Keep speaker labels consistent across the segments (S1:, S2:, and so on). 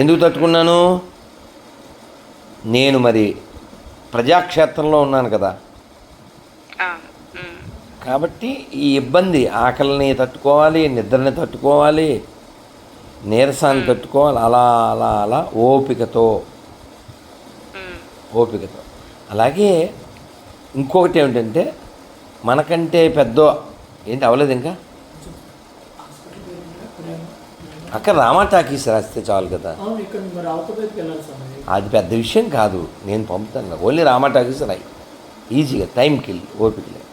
S1: ఎందుకు తట్టుకున్నాను? నేను మరి ప్రజాక్షేత్రంలో ఉన్నాను కదా. కాబట్టి ఈ ఇబ్బంది ఆకలిని తట్టుకోవాలి నిద్రని తట్టుకోవాలి నీరసాన్ని తట్టుకోవాలి అలా అలా అలా ఓపికతో. ఓపికతో. అలాగే ఇంకొకటి ఏమిటంటే మనకంటే పెద్ద ఏంటి అవ్వలేదు ఇంకా అక్కడ రామా టాకీస్ రాస్తే చాలు కదా. అది పెద్ద విషయం కాదు నేను పంపుతాను ఓన్లీ రామా టాకీస్ రాయి. ఈజీగా టైంకి వెళ్ళి ఓపిక లేదు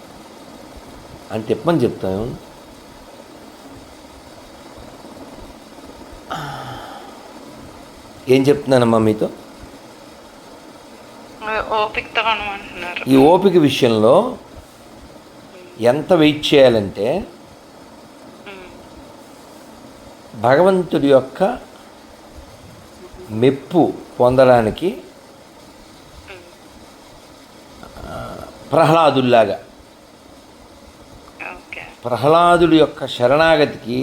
S1: అని చెప్పమని చెప్తాను. ఏం చెప్తున్నానమ్మా మీతో? ఈ ఓపిక విషయంలో ఎంత వెయిట్ చేయాలంటే భగవంతుడి యొక్క మెప్పు పొందడానికి ప్రహ్లాదుల్లాగా. ప్రహ్లాదుడి యొక్క శరణాగతికి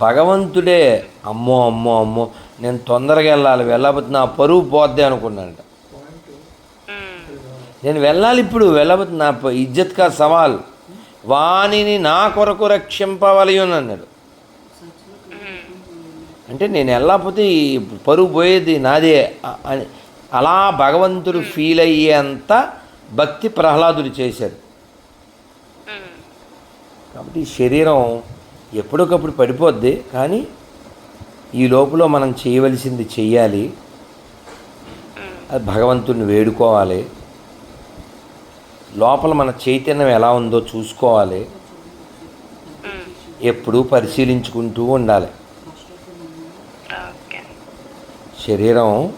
S1: భగవంతుడే అమ్మో అమ్మో అమ్మో నేను తొందరగా వెళ్ళాలి వెళ్ళకపోతే నా పరువు పోద్ది అనుకున్నానంట
S2: ఉమ్,
S1: నేను వెళ్ళాలి ఇప్పుడు వెళ్ళకపోతే నా ఇజ్జత్ కా సవాల్. వాణిని నా కొరకు రక్షింపవలయని అన్నాడు
S2: ఉమ్,
S1: అంటే నేను వెళ్ళకపోతే ఈ పరుగు పోయేది నాదే. అని అలా భగవంతుడు ఫీల్ అయ్యేంత భక్తి ప్రహ్లాదుడు చేశాడు. కాబట్టి శరీరం ఎప్పటికప్పుడు పడిపోద్ది కానీ ఈ లోపల మనం చేయవలసింది చెయ్యాలి. అది భగవంతుడిని వేడుకోవాలి. లోపల మన చైతన్యం ఎలా ఉందో చూసుకోవాలి. ఎప్పుడూ పరిశీలించుకుంటూ ఉండాలి. శరీరం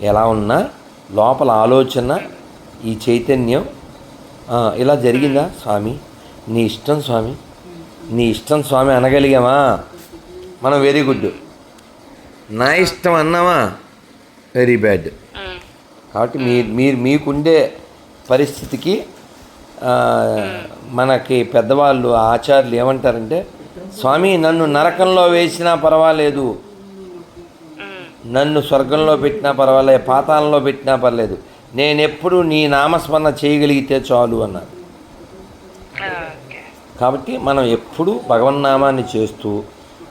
S1: ఎలా ఉన్నా లోపల ఆలోచన ఈ చైతన్యం ఇలా జరిగిందా? స్వామి నీ ఇష్టం స్వామి. నీ ఇష్టం స్వామి అనగలిగామా? మనం వెరీ గుడ్. నా ఇష్టం అన్నామా? Very bad. కాబట్టి మీ మీరు మీకుండే పరిస్థితికి మనకి పెద్దవాళ్ళు ఆచార్యులు ఏమంటారంటే స్వామి నన్ను నరకంలో వేసినా పర్వాలేదు. నన్ను స్వర్గంలో పెట్టినా పర్వాలేదు పాతాళంలో పెట్టినా పర్లేదు. నేను ఎప్పుడు నీ నామస్మరణ చేయగలిగితే చాలు అన్నారు కాబట్టి మనం ఎప్పుడు భగవన్నామాన్ని చేస్తూ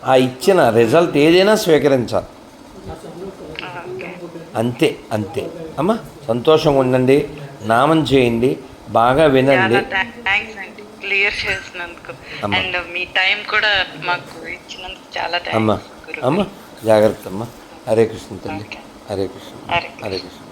S1: ఆ ఇచ్చిన రిజల్ట్ ఏదైనా స్వీకరించాలి. అంతే అంతే. అమ్మా సంతోషంగా ఉండండి నామం చేయండి బాగా వినండి.
S2: క్లియర్ చేసినందుకు.
S1: అమ్మ.
S2: అండ్ మీ టైం కూడా మాకు ఇచ్చినందుకు చాలా
S1: అమ్మ
S2: థ్యాంక్స్
S1: అమ్మ జాగ్రత్త అమ్మ. హరే కృష్ణ తల్లి.
S2: హరే కృష్ణ.
S1: హరే కృష్ణ.